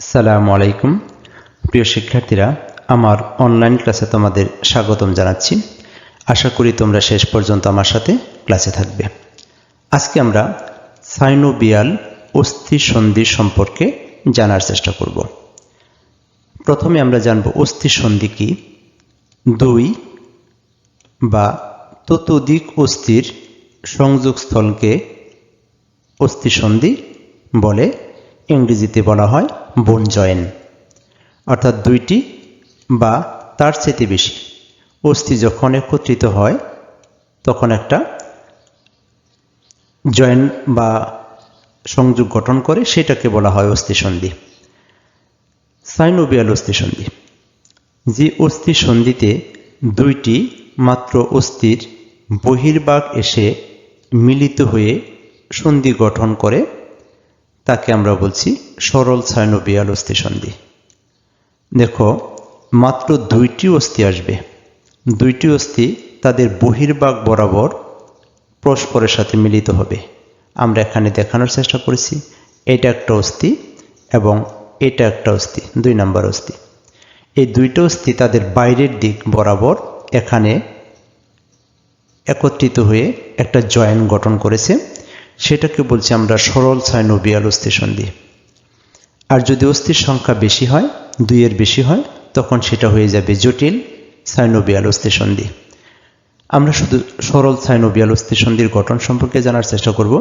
আসসালামু আলাইকুম। প্রিয় শিক্ষার্থীরা, আমার অনলাইন ক্লাসে তোমাদের স্বাগতম জানাচ্ছি। আশা করি তোমরা শেষ পর্যন্ত আমার সাথে ক্লাসে থাকবে। আজকে আমরা সাইনোবিয়াল অস্থি সন্ধি সম্পর্কে জানার চেষ্টা করব। প্রথমে আমরা জানব অস্থি সন্ধি কি, দুই বা ততোধিক অস্থির সংযোগস্থলকে অস্থিসন্ধি বলে ইংরেজিতে বলা হয়। বোন জয়েন। অর্থাৎ দুইটি বা তার চেয়ে বেশি। অস্থি যখন একত্রিত হয়, তখন একটা জয়েন বা সংযোগ গঠন করে, সেটাকে বলা হয় অস্থিসন্ধি সাইনোবিয়াল অস্থিসন্ধি যে অস্থি সন্ধিতে দুইটি মাত্র অস্থির বহির্ভাগ এসে মিলিত হয়ে সন্ধি গঠন করে তাকে আমরা বলছি সরল সাইনোবিয়াল অস্থি সন্ধি দেখো, মাত্র দুইটি অস্থি আসবে। দুইটি অস্থি তাদের বহির্ভাগ বরাবর পরস্পরের সাথে মিলিত হবে। আমরা এখানে দেখানোর চেষ্টা করেছি, এটা একটা অস্থি এবং এটা একটা অস্থি, দুই নম্বর অস্থি। এই দুইটা অস্থি তাদের বাইরের দিক বরাবর এখানে একত্রিত হয়ে একটা জয়েন্ট গঠন করেছে। সেটাকে বলছি আমরা সরল সাইনোবিয়াল অস্থি সন্ধি আর যদি অস্থির সংখ্যা বেশি হয়, দুইয়ের বেশি হয়, তখন সেটা হয়ে যাবে জটিল সাইনোবিয়াল অস্থি সন্ধি আমরা শুধু সরল সাইনোবিয়াল অস্থি সন্ধির গঠন সম্পর্কে জানার চেষ্টা করব।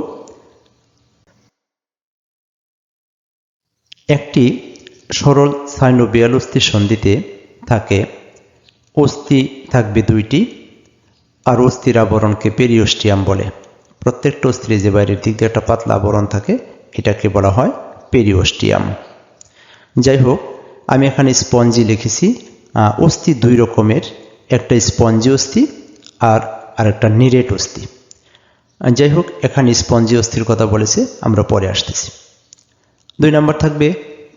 একটি সরল সাইনোবিয়াল অস্থি সন্ধিতে থাকে, অস্থি থাকবে দুইটি, আর অস্থির আবরণকে পেরিওস্টিয়াম বলে। প্রত্যেকটা অস্থিরে যে বাইরের দিক দিয়ে একটা পাতলা আবরণ থাকে, এটাকে বলা হয় পেরিওস্টিয়াম। যাই হোক আমি এখানে স্পঞ্জি লিখেছি। অস্থি দুই রকমের, একটা স্পঞ্জি অস্থি আর আরেকটা নিরেট অস্থি। যাই হোক এখানে স্পঞ্জি অস্থির কথা বলেছে, আমরা পরে আসতেছি। দুই নম্বর থাকবে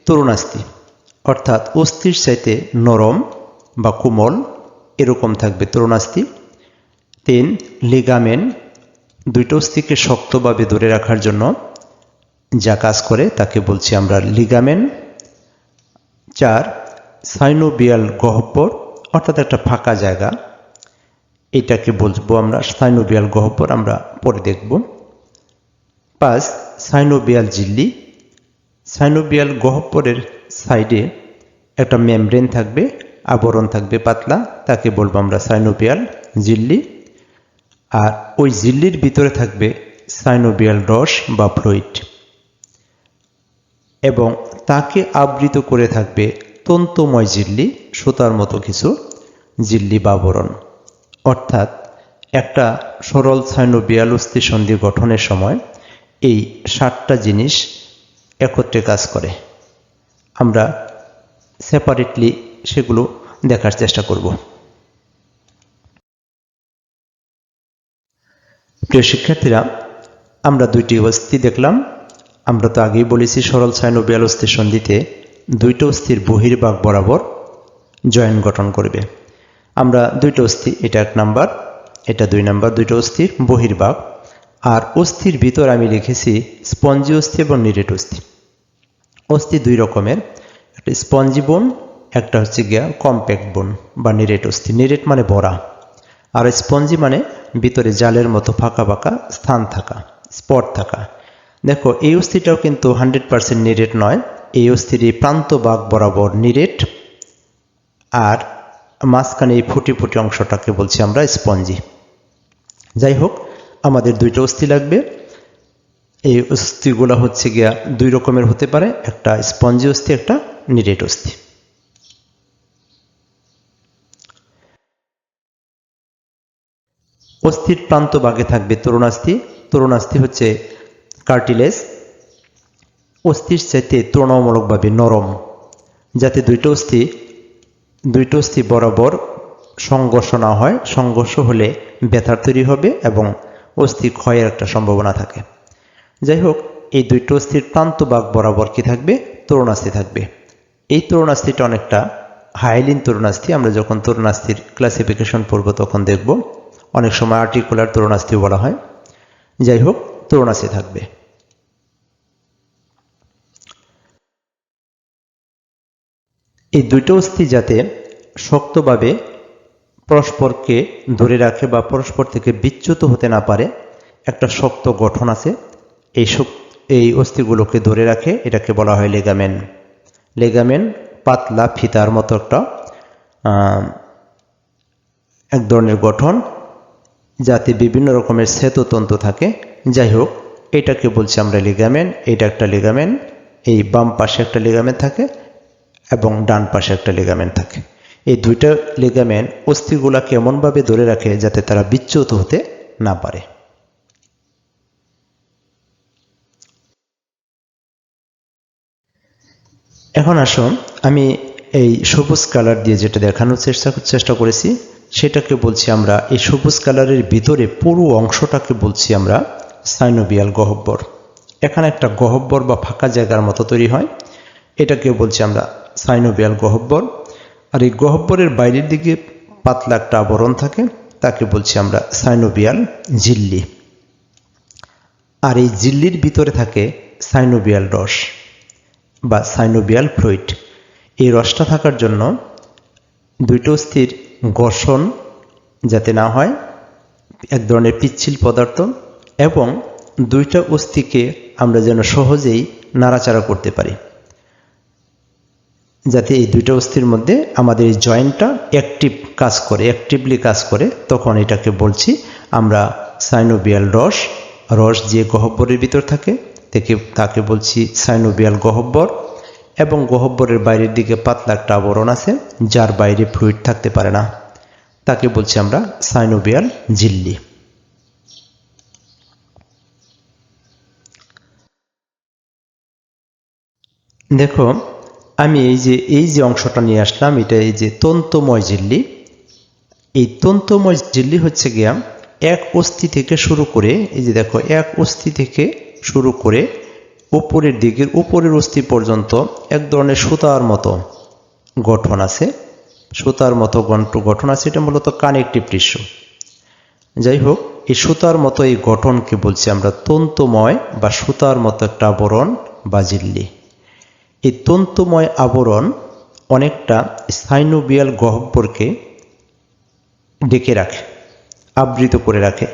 তরুণাস্থি, অর্থাৎ অস্থির চাইতে নরম বা কোমল, এরকম থাকবে তরুণাস্থি। তিন লিগামেন দুইটা অস্থিকে শক্তভাবে ধরে রাখার জন্য যা কাজ করে তাকে বলছি আমরা লিগামেন চার, সাইনোবিয়াল গহ্বর, অর্থাৎ একটা ফাঁকা জায়গা। এটাকে বলব আমরা সাইনোবিয়াল গহ্বর, আমরা পরে দেখব। পাঁচ, সাইনোবিয়াল জিল্লি সাইনোবিয়াল গহ্বরের সাইডে একটা মেমব্রেন থাকবে, আবরণ থাকবে পাতলা, তাকে বলব আমরা সাইনোবিয়াল জিল্লি আর ওই জিল্লির ভিতরে থাকবে সাইনোবিয়াল রস বা ফ্লুইড। এবং তাকে আবৃত করে থাকবে তন্তুময় জিল্লি, সুতার মতো কিছু জিল্লি বা আবরণ। অর্থাৎ একটা সরল সাইনোবিয়াল অস্থি সন্ধি গঠনের সময় এই সাতটা জিনিস একত্রে কাজ করে। আমরা সেপারেটলি সেগুলো দেখার চেষ্টা করব। প্রিয় শিক্ষার্থীরা, আমরা দুইটি অস্থি দেখলাম। আমরা তো আগেই বলেছি সরল সাইন ও সাইনোবিয়াল অস্থির সন্ধিতে দুইটা অস্থির বহির্ভাগ বরাবর জয়েন্ট গঠন করবে। আমরা দুইটা অস্থি, এটা এক নাম্বার, এটা দুই নাম্বার, দুইটা অস্থির বহির্ভাগ। আর অস্থির ভিতর আমি লিখেছি স্পঞ্জি অস্থি এবং নিরেট অস্থি। অস্থি দুই রকমের, একটা স্পঞ্জি বোন, একটা হচ্ছে গিয়া কম্প্যাক্ট বোন বা নিরেট অস্থি। নিরেট মানে বড়া আর স্পঞ্জি মানে ভিতরে জালের মতো ফাঁকা ফাঁকা স্থান থাকা, স্পট থাকা। দেখো, এই অস্থিটাও কিন্তু হান্ড্রেড পারসেন্ট নিরেট নয়। এই অস্থির এই প্রান্ত বাঘ বরাবর নিরেট। আর মাঝখানে এই ফুটি ফুটি অংশটাকে বলছি আমরা স্পঞ্জি। যাই হোক, আমাদের দুইটা অস্থি লাগবে। এই অস্থিগুলো হচ্ছে গিয়া দুই রকমের হতে পারে, একটা স্পঞ্জি অস্থি, একটা নিরেট অস্থি। অস্থির প্রান্ত ভাগে থাকবে তরুণাস্থি। তরুণাস্থি হচ্ছে কার্টিলেস অস্থির চাইতে তুলনামূলকভাবে নরম। যাতে দুইটো অস্থি দুইটো অস্থি বরাবর সংঘর্ষ না হয়, সংঘর্ষ হলে ব্যথার তৈরি হবে এবং অস্থি ক্ষয়ের একটা সম্ভাবনা থাকে। যাই হোক, এই দুইটো অস্থির প্রান্ত বাঘ বরাবর কি থাকবে? তরুণাস্থি থাকবে। এই তরুণাস্থিটা অনেকটা হাইলিন তরুণাস্থি। আমরা যখন তরুণাস্থির ক্লাসিফিকেশন পড়ব তখন দেখব। অনেক সময় আর্টিকুলার তরুণাস্থি বলা হয়। যাই হোক তরুণাস্থি থাকবে। এই দুইটা অস্থি যাতে শক্তভাবে পরস্পরকে ধরে রাখে বা পরস্পর থেকে বিচ্যুত হতে না পারে, একটা শক্ত গঠন আছে। এই এই অস্থিগুলোকে ধরে রাখে, এটাকে বলা হয় লেগামেন লেগামেন পাতলা ফিতার মতো একটা এক ধরনের গঠন। যাতে বিভিন্ন রকমের শ্বেততন্তু থাকে। যাই হোক এটাকে বলছি আমরা লিগামেন এটা একটা লিগামেন এই বাম পাশে একটা লিগামেন্ট থাকে এবং ডান পাশে একটা লিগামেন্ট থাকে। এই দুইটা লিগামেন্ট অস্থিগুলাকে এমনভাবে ধরে রাখে যাতে তারা বিচ্যুত হতে না পারে। এখন আসুন, আমি এই সবুজ কালার দিয়ে যেটা দেখানোর চেষ্টা চেষ্টা করেছি। সেটাকে বলছি আমরা, এই সবুজ কালারের ভিতরে পুরো অংশটাকে বলছি আমরা সাইনোবিয়াল গহব্বর। এখানে একটা গহব্বর বা ফাঁকা জায়গার মতো তৈরি হয়। এটাকে বলছি আমরা সাইনোবিয়াল গহব্বর। আর এই গহব্বরের বাইরের দিকে পাতলা একটা আবরণ থাকে, তাকে বলছি আমরা সাইনোবিয়াল ঝিল্লি আর এই ঝিল্লির ভিতরে থাকে সাইনোবিয়াল রস বা সাইনোবিয়াল ফ্লুইড এই রসটা থাকার জন্য দুইটা অস্থির ঘর্ষণ যাতে না হয়, এক ধরনের পিচ্ছিল পদার্থ এবং দুইটা অস্থিকে আমরা যেন সহজেই নাড়াচাড়া করতে পারি। যাতে এই দুইটা অস্থির মধ্যে আমাদের এই জয়েন্টটা অ্যাক্টিভ কাজ করে অ্যাক্টিভলি কাজ করে, তখন এটাকে বলছি আমরা সাইনোবিয়াল রস। রস যে গহব্বরের ভিতর থাকে, থেকে তাকে বলছি সাইনোবিয়াল গহব্বর এবং গহব্বরের বাইরের দিকে পাতলা একটা আবরণ আছে, যার বাইরে ফ্লুইড থাকতে পারে না। তাকে বলছি আমরা সাইনোবিয়াল ঝিল্লি। দেখো, আমি এই যে এই যে অংশটা নিয়ে আসলাম, এটা এই যে তন্তময় ঝিল্লি। এই তন্তময় ঝিল্লি হচ্ছে গিয়া এক অস্থি থেকে শুরু করে, এই যে দেখো, এক অস্থি থেকে শুরু করে উপরের দিকের উপরের অস্থি পর্যন্ত এক ধরনের সুতার মতো গঠন আছে। সুতার মতো গঠন আছে, এটা মূলত কানেকটিভ টিস্যু যাই হোক, এই সুতার মতো এই গঠনকে বলছি আমরা তন্তুময় বা সুতার মতো একটা আবরণ বা ঝিল্লি এই তন্তুময় আবরণ অনেকটা সাইনোবিয়াল গহ্বরকে ডেকে রাখে, আবৃত করে রাখে।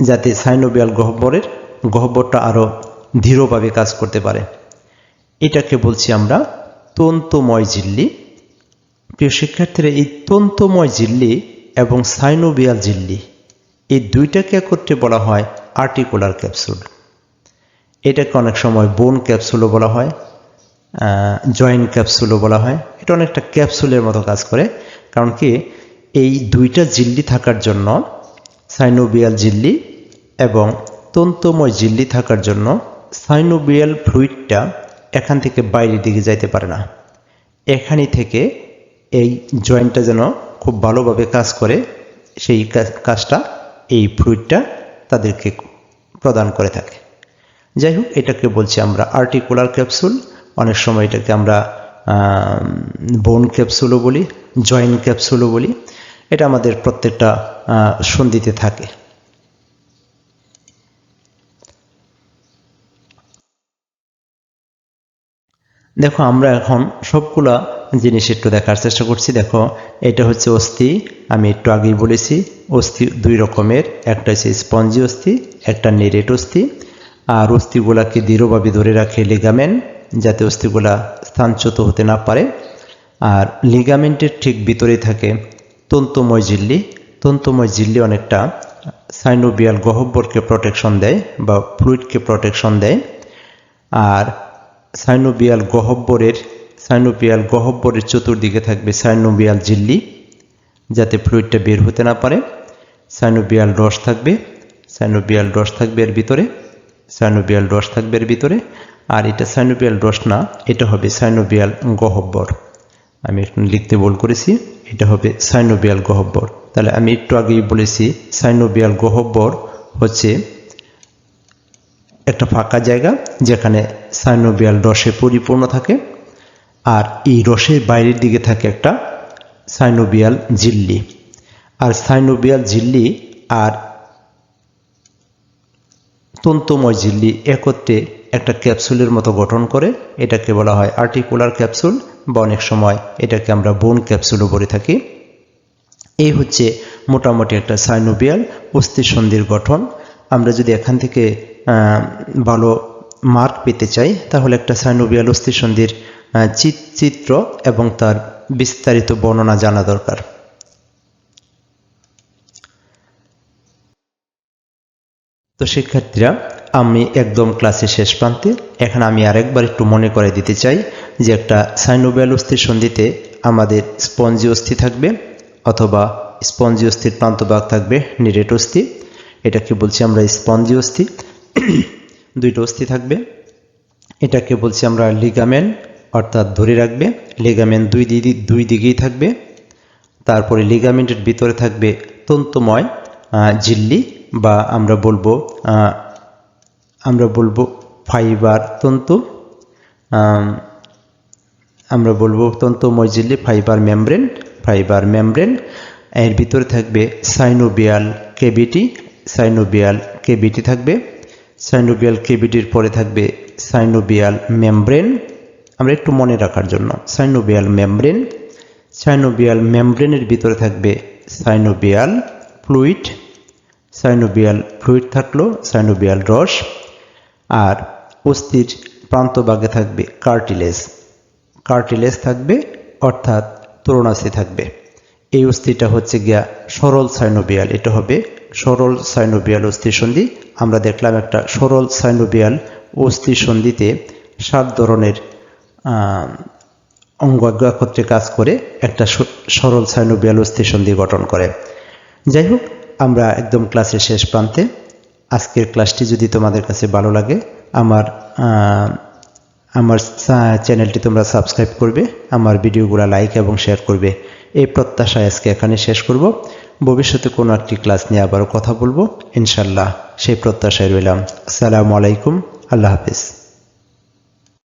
যাতে সাইনোবিয়াল গহ্বরের গহ্বরটা আরও দৃঢ়ভাবে কাজ করতে পারে। এটাকে বলছি আমরা তন্তুময় ঝিল্লি প্রিয় শিক্ষার্থীরা, এই তন্তুময় ঝিল্লি এবং সাইনোবিয়াল ঝিল্লি এই দুইটাকে একত্রে বলা হয় আর্টিকুলার ক্যাপসুল। এটাকে অনেক সময় বোন ক্যাপসুলও বলা হয় জয়েন্ট ক্যাপসুলও বলা হয়। এটা অনেকটা ক্যাপসুলের মতো কাজ করে, কারণ কি এই দুইটা ঝিল্লি থাকার জন্য সাইনোবিয়াল ঝিল্লি এবং তন্তুময় ঝিল্লি থাকার জন্য সাইনোবিয়াল ফ্লুইডটা এখান থেকে বাইরের দিকে যাইতে পারে না। এখানে থেকে এই জয়েন্টটা যেন খুব ভালোভাবে কাজ করে, সেই কাজটা এই ফ্লুইডটা তাদেরকে প্রদান করে থাকে। যাই হোক এটাকে বলছি আমরা আর্টিকুলার ক্যাপসুল। অনেক সময় এটাকে আমরা বোন ক্যাপসুলও বলি, জয়েন্ট ক্যাপসুলও বলি। এটা আমাদের প্রত্যেকটা সন্ধিতে থাকে। দেখো, আমরা এখন সবগুলা জিনিস একটু দেখার চেষ্টা করছি। দেখো, এটা হচ্ছে অস্থি, আমি একটু আগেই বলেছি, অস্থি দুই রকমের, একটা হচ্ছে স্পঞ্জি অস্থি, একটা নেরেট অস্থি। আর অস্থিগুলাকে দৃঢ়ভাবে ধরে রাখে লিগামেন্ট যাতে অস্থিগুলা স্থানচ্যুত হতে না পারে। আর লিগামেন্টের ঠিক ভিতরে থাকে তন্তুময় ঝিল্লি। তন্তুময় ঝিল্লি অনেকটা সাইনোবিয়াল গহব্বরকে প্রোটেকশন দেয় বা ফ্লুইডকে প্রোটেকশন দেয়। আর সাইনোবিয়াল গহব্বরের সাইনোবিয়াল গহব্বরের চতুর্দিকে থাকবে সাইনোবিয়াল ঝিল্লি, যাতে ফ্লুইডটা বের হতে না পারে। সাইনোবিয়াল রস থাকবে, সাইনোবিয়াল রস থাকবে এর ভিতরে, সাইনোবিয়াল রস থাকবে এর ভিতরে। আর এটা সাইনোবিয়াল রস না, এটা হবে সাইনোবিয়াল গহব্বর। আমি একটু লিখতে বল করেছি, এটা হবে সাইনোবিয়াল গহব্বর। তাহলে আমি একটু আগেই বলেছি, সাইনোবিয়াল গহব্বর হচ্ছে একটা ফাঁকা জায়গা যেখানে সাইনোবিয়াল রসে পরিপূর্ণ থাকে আর এই রসের বাইরের দিকে থাকে একটা সাইনোবিয়াল ঝিল্লি। আর সাইনোবিয়াল ঝিল্লি আর তন্তুময় ঝিল্লি একত্রে একটা ক্যাপসুলের মতো গঠন করে, এটাকে বলা হয় আর্টিকুলার ক্যাপসুল বা অনেক সময় এটাকে আমরা বোন ক্যাপসুলও বলে থাকি। এই হচ্ছে মোটামুটি একটা সাইনোবিয়াল অস্থিসন্ধির গঠন। আমরা যদি এখান থেকে ভালো মার্ক পেতে চাই, তাহলে একটা সাইনোবিয়াল অস্থিসন্ধির চিত্র এবং তার বিস্তারিত বর্ণনা জানা দরকার। তো শিক্ষার্থীরা, আমি একদম ক্লাসের শেষ প্রান্তে, এখন আমি আরেকবার একটু মনে করে দিতে চাই যে একটা সাইনোবিয়াল অস্থির সন্ধিতে আমাদের স্পঞ্জি অস্থি থাকবে, অথবা স্পঞ্জি অস্থির প্রান্তভাগ থাকবে, নিরেট অস্থি। এটাকে বলছি আমরা স্পঞ্জি অস্থি। দুইটা অস্থি থাকবে। এটাকে বলছি আমরা লিগামেন্ট অর্থাৎ ধরে রাখবে। লিগামেন্ট দুই দিদি দুই দিকেই থাকবে। তারপরে লিগামেন্টের ভিতরে থাকবে তন্তুময় ঝিল্লি বা আমরা বলব আমরা বলব ফাইবার তন্তু। আম, আমরা বলব তন্তুময় ঝিল্লি ফাইবার মেমব্রেন ফাইবার মেমব্রেন এর ভিতরে থাকবে সাইনোবিয়াল কেভিটি সাইনোবিয়াল কেভিটি থাকবে। সাইনোবিয়াল কেভিটির পরে থাকবে সাইনোবিয়াল মেমব্রেন। আমরা একটু মনে রাখার জন্য, সাইনোবিয়াল মেমব্রেন। সাইনোবিয়াল মেমব্রেনের ভিতরে থাকবে সাইনোবিয়াল ফ্লুইড। সাইনোবিয়াল ফ্লুইড থাকল সাইনোবিয়াল রস। আর অস্থির প্রান্তভাগে থাকবে কার্টিলেজ। কার্টিলেজ থাকবে, অর্থাৎ তরুণাস্থি থাকবে। এই অস্থিটা হচ্ছে গিয়া সরল সাইনোবিয়াল, এটা হবে সরল সাইনোবিয়াল অস্থি সন্ধি আমরা দেখলাম একটা সরল সাইনোবিয়াল অস্থি সন্ধিতে সাত ধরনের অঙ্গ একত্রে কাজ করে একটা সরল সাইনোবিয়াল অস্থি সন্ধি গঠন করে। যাই হোক, আমরা একদম ক্লাসের শেষ প্রান্তে। আজকের ক্লাসটি যদি তোমাদের কাছে ভালো লাগে, আমার আমার চ্যানেলটি তোমরা সাবস্ক্রাইব করবে, আমার ভিডিওগুলো লাইক এবং শেয়ার করবে। এই প্রত্যাশায় আজকে এখানে শেষ করব। ভবিষ্যতে কোনো একটি ক্লাস নিয়ে আবারও কথা বলব ইনশাল্লাহ সেই প্রত্যাশায় রইলাম। আসসালামু আলাইকুম। আল্লাহ হাফিজ।